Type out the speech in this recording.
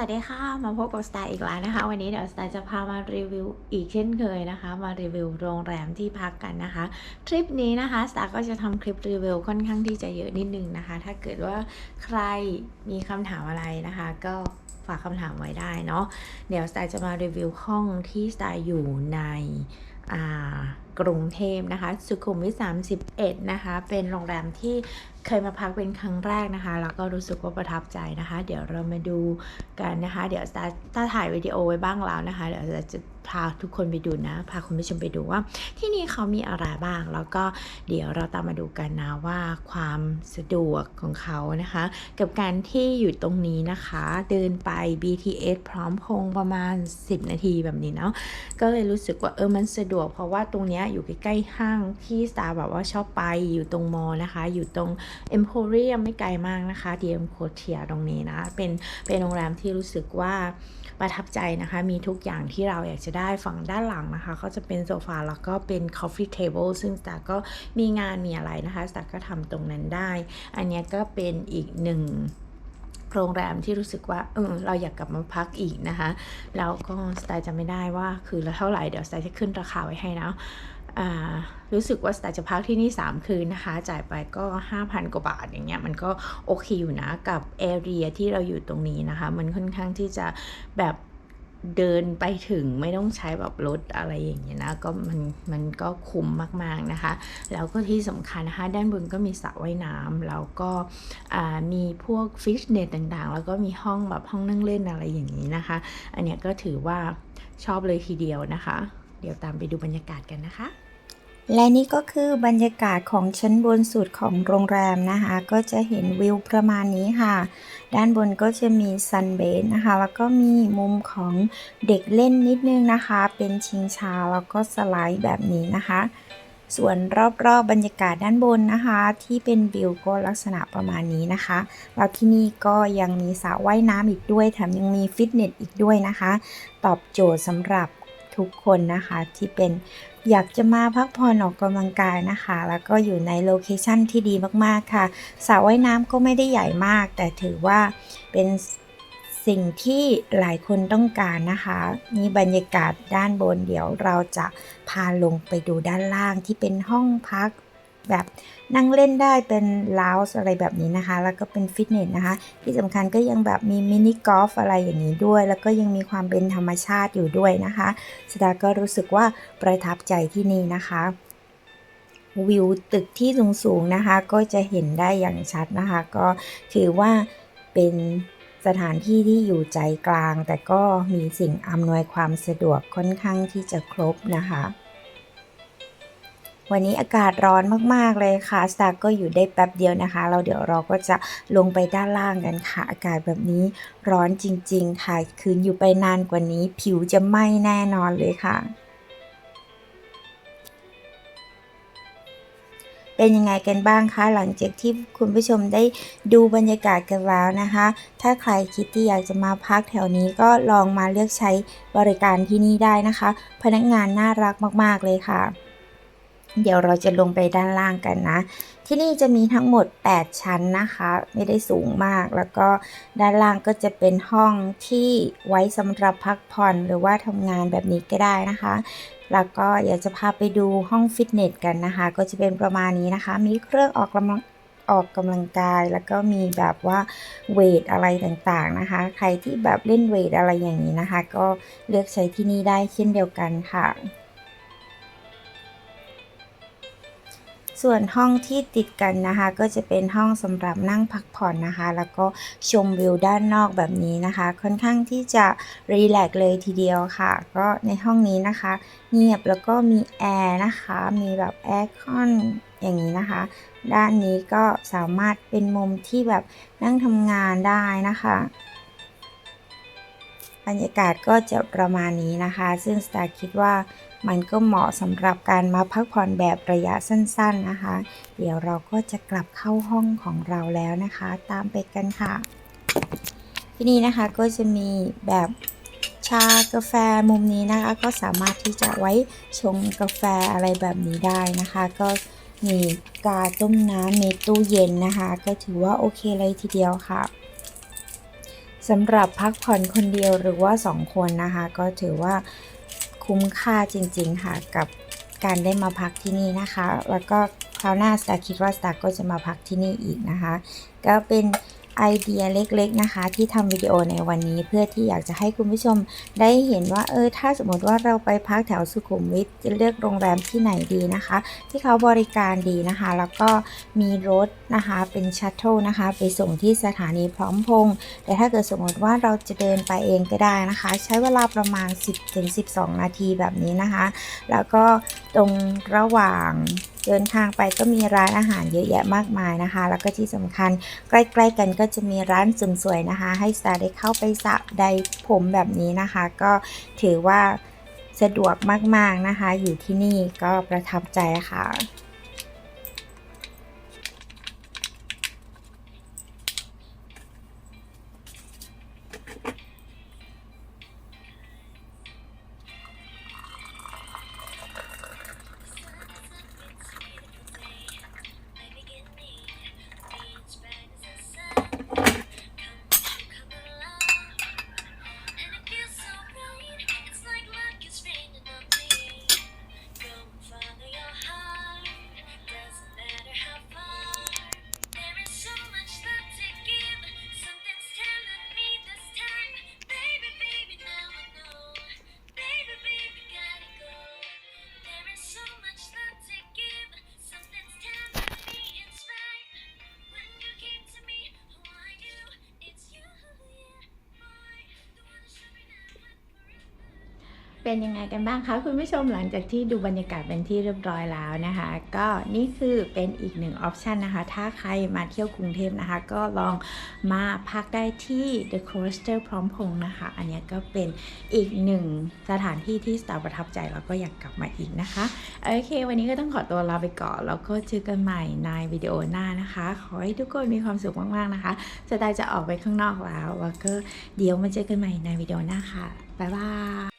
วัสดีค่ะ มาพบกับสไตล์อีกแล้วนะคะ วันนี้เดี๋ยวสไตล์จะพามารีวิวอีกเช่นเคยนะคะ มารีวิวโรงแรมที่พักกันนะคะ ทริปนี้นะคะสไตล์ก็จะทำคลิปรีวิวค่อนข้างที่จะเยอะนิดนึงนะคะ ถ้าเกิดว่าใครมีคำถามอะไรนะคะ ก็ฝากคำถามไว้ได้เนาะเดี๋ยวสไตล์จะมารีวิวห้องที่สไตล์อยู่ในอ่า กรุงเทพนะคะ สุขุมวิท31 นะคะ เป็นโรงแรมที่เคยมาพักเป็นครั้งแรกนะคะ แล้วก็รู้สึกว่าประทับใจนะคะ เดี๋ยวเรามาดูกันนะคะ เดี๋ยวถ้าถ้าถ่ายวิดีโอไว้บ้างแล้วนะคะ เดี๋ยวจะพาทุกคนไปดูนะ พาคุณผู้ชมไปดูว่าที่นี่เขามีอะไรบ้าง แล้วก็เดี๋ยวเราตามมาดูกันนะว่าความสะดวกของเขานะคะ กับการที่อยู่ตรงนี้นะคะ เดินไป BTS พร้อมพงประมาณ 10 นาทีแบบนี้เนาะ ก็เลยรู้สึกว่าเออมันสะดวกเพราะว่าตรงเนี้ยอยู่ใกล้ๆห้างที่สตาร์แบบว่าชอบไปอยู่ตรงมอนะคะ อยู่ตรง Emporium ไม่ไกลมากนะคะ DM c o t i e r ตรงนี้นะ เป็นเป็นโรงแรมที่รู้สึกว่าประทับใจนะคะ มีทุกอย่างที่เราอยากจะได้ฝั่งด้านหลังนะคะ ก็จะเป็นโซฟาแล้วก็เป็น coffee table ซึ่งสตาร์ก็มีงานมีอะไรนะคะสตาร์ก็ทำตรงนั้นได้ อันนี้ก็เป็นอีกหนึ่งโรงแรมที่รู้สึกว่าเออเราอยากกลับมาพักอีกนะคะ แล้วก็สไตล์จะไม่ได้ว่าคือละเท่าไหร่ เดี๋ยวสไตล์จะขึ้นราคาไว้ให้นะ รู้สึกว่าสตล์จะพักที่นี่ 3 คืนนะคะ จ่ายไปก็ 5,000 กว่าบาทอย่างเงี้ยมันก็โอเคอยู่นะกับแอเรียที่เราอยู่ตรงนี้นะคะ มันค่อนข้างที่จะแบบเดินไปถึงไม่ต้องใช้แบบรถอะไรอย่างเงี้ยนะก็มันมันก็คุ้มมากๆนะคะ แล้วก็ที่สำคัญนะคะ ด้านบนก็มีสระว่ายน้ำแล้วก็มีพวกฟิตเนสต่างๆ แล้วก็มีห้องแบบห้องนั่งเล่นอะไรอย่างนี้นะคะ อันเนี้ยก็ถือว่าชอบเลยทีเดียวนะคะ เดี๋ยวตามไปดูบรรยากาศกันนะคะ และนี่ก็คือบรรยากาศของชั้นบนสุดของโรงแรมนะคะ ก็จะเห็นวิวประมาณนี้ค่ะ ด้านบนก็จะมีซันเบดนะคะ แล้วก็มีมุมของเด็กเล่นนิดนึงนะคะ เป็นชิงช้าแล้วก็สไลด์แบบนี้นะคะ ส่วนรอบๆบบรรยากาศด้านบนนะคะ ที่เป็นวิวก็ลักษณะประมาณนี้นะคะ แล้วที่นี่ก็ยังมีสระว่ายน้ำอีกด้วยแถมยังมีฟิตเนสอีกด้วยนะคะ ตอบโจทย์สำหรับทุกคนนะคะที่เป็น อยากจะมาพักผ่อนออกกำลังกายนะคะ แล้วก็อยู่ในโลเคชั่นที่ดีมากๆค่ะสระว่ายน้ำก็ไม่ได้ใหญ่มาก แต่ถือว่าเป็นสิ่งที่หลายคนต้องการนะคะนี่บรรยากาศด้านบนเดี๋ยวเราจะพาลงไปดูด้านล่างที่เป็นห้องพัก แบบนั่งเล่นได้เป็นลาวส์อะไรแบบนี้นะคะ แล้วก็เป็นฟิตเนสนะคะ ที่สำคัญก็ยังแบบมีมินิกอล์ฟอะไรอย่างนี้ด้วย แล้วก็ยังมีความเป็นธรรมชาติอยู่ด้วยนะคะสดาก็รู้สึกว่าประทับใจที่นี่นะคะวิวตึกที่สูงๆนะคะ ก็จะเห็นได้อย่างชัดนะคะ ก็ถือว่าเป็นสถานที่ที่อยู่ใจกลาง แต่ก็มีสิ่งอำนวยความสะดวกค่อนข้างที่จะครบนะคะ วันนี้อากาศร้อนมากๆเลยค่ะสตาร์ก็อยู่ได้แป๊บเดียวนะคะ เราเดี๋ยวเราก็จะลงไปด้านล่างกันค่ะ อากาศแบบนี้ร้อนจริง ๆ ค่ะ คืนอยู่ไปนานกว่านี้ ผิวจะไหม้แน่นอนเลยค่ะเป็นยังไงกันบ้างคะ หลังจากที่คุณผู้ชมได้ดูบรรยากาศกันแล้วนะคะ ถ้าใครคิดที่อยากจะมาพักแถวนี้ก็ลองมาเลือกใช้บริการที่นี่ได้นะคะ พนักงานน่ารักมาก ๆ เลยค่ะ เดี๋ยวเราจะลงไปด้านล่างกันนะ ที่นี่จะมีทั้งหมด 8 ชั้นนะคะ ไม่ได้สูงมาก แล้วก็ด้านล่างก็จะเป็นห้องที่ไว้สำหรับพักผ่อนหรือว่าทำงานแบบนี้ก็ได้นะคะ แล้วก็อยากจะพาไปดูห้องฟิตเนสกันนะคะ ก็จะเป็นประมาณนี้นะคะ มีเครื่องออกกำลังออกกำลังกายแล้วก็มีแบบว่าเวทอะไรต่างๆนะคะ ใครที่แบบเล่นเวทอะไรอย่างนี้นะคะ ก็เลือกใช้ที่นี่ได้เช่นเดียวกันค่ะ ส่วนห้องที่ติดกันนะคะ ก็จะเป็นห้องสำหรับนั่งพักผ่อนนะคะ แล้วก็ชมวิวด้านนอกแบบนี้นะคะ ค่อนข้างที่จะรีแลกเลยทีเดียวค่ะ ก็ในห้องนี้นะคะ เงียบแล้วก็มีแอร์นะคะ มีแบบแอร์คอนอย่างนี้นะคะ ด้านนี้ก็สามารถเป็นมุมที่แบบนั่งทำงานได้นะคะ บรรยากาศก็จะประมาณนี้นะคะ ซึ่งสตาร์คิดว่ามันก็เหมาะสำหรับการมาพักผ่อนแบบระยะสั้นๆนะคะ เดี๋ยวเราก็จะกลับเข้าห้องของเราแล้วนะคะ ตามไปกันค่ะ ที่นี่นะคะก็จะมีแบบชากาแฟมุมนี้นะคะ ก็สามารถที่จะไว้ชงกาแฟอะไรแบบนี้ได้นะคะ ก็มีกาต้มน้ำมีตู้เย็นนะคะ ก็ถือว่าโอเคเลยทีเดียวค่ะ สำหรับพักผ่อนคนเดียวหรือว่า 2 คนนะคะ ก็ถือว่าคุ้มค่าจริง ๆ ค่ะ กับการได้มาพักที่นี่นะคะ แล้วก็คราวหน้าสตาร์คิดว่าสตาร์ก็จะมาพักที่นี่อีกนะคะ ก็เป็น ไอเดียเล็กๆนะคะ ที่ทำวิดีโอในวันนี้เพื่อที่อยากจะให้คุณผู้ชมได้เห็นว่าเออถ้าสมมติว่าเราไปพักแถวสุขุมวิทจะเลือกโรงแรมที่ไหนดีนะคะ ที่เขาบริการดีนะคะ แล้วก็มีรถนะคะเป็นชัตเทิลนะคะ ไปส่งที่สถานีพร้อมพงษ์แต่ถ้าเกิดสมมติว่าเราจะเดินไปเองก็ได้นะคะ ใช้เวลาประมาณ 10-12 นาทีแบบนี้นะคะ แล้วก็ตรงระหว่าง เดินทางไปก็มีร้านอาหารเยอะแยะมากมายนะคะ แล้วก็ที่สำคัญใกล้ ๆ กันก็จะมีร้านเสริมสวยนะคะ ให้สตาร์ได้เข้าไปสระใดผมแบบนี้นะคะ ก็ถือว่าสะดวกมากๆนะคะ อยู่ที่นี่ก็ประทับใจค่ะ เป็นยังไงกันบ้างคะคุณผู้ชมหลังจากที่ดูบรรยากาศเป็นที่เรียบร้อยแล้วนะคะ ก็นี่คือเป็นอีกหนึ่งออปชันนะคะ ถ้าใครมาเที่ยวกรุงเทพนะคะ ก็ลองมาพักได้ที่ The Coaster พร้อมพงษ์นะคะ อันนี้ก็เป็นอีกหนึ่งสถานที่ที่สตาร์ประทับใจแล้วก็อยากกลับมาอีกนะคะโอเค วันนี้ก็ต้องขอตัวลาไปก่อนแล้วก็เจอกันใหม่ในวิดีโอหน้านะคะ ขอให้ทุกคนมีความสุขมากๆนะคะสตาร์จะออกไปข้างนอกแล้วแล้วก็เดี๋ยวมาเจอกันใหม่ในวิดีโอหน้าค่ะบ๊ายบาย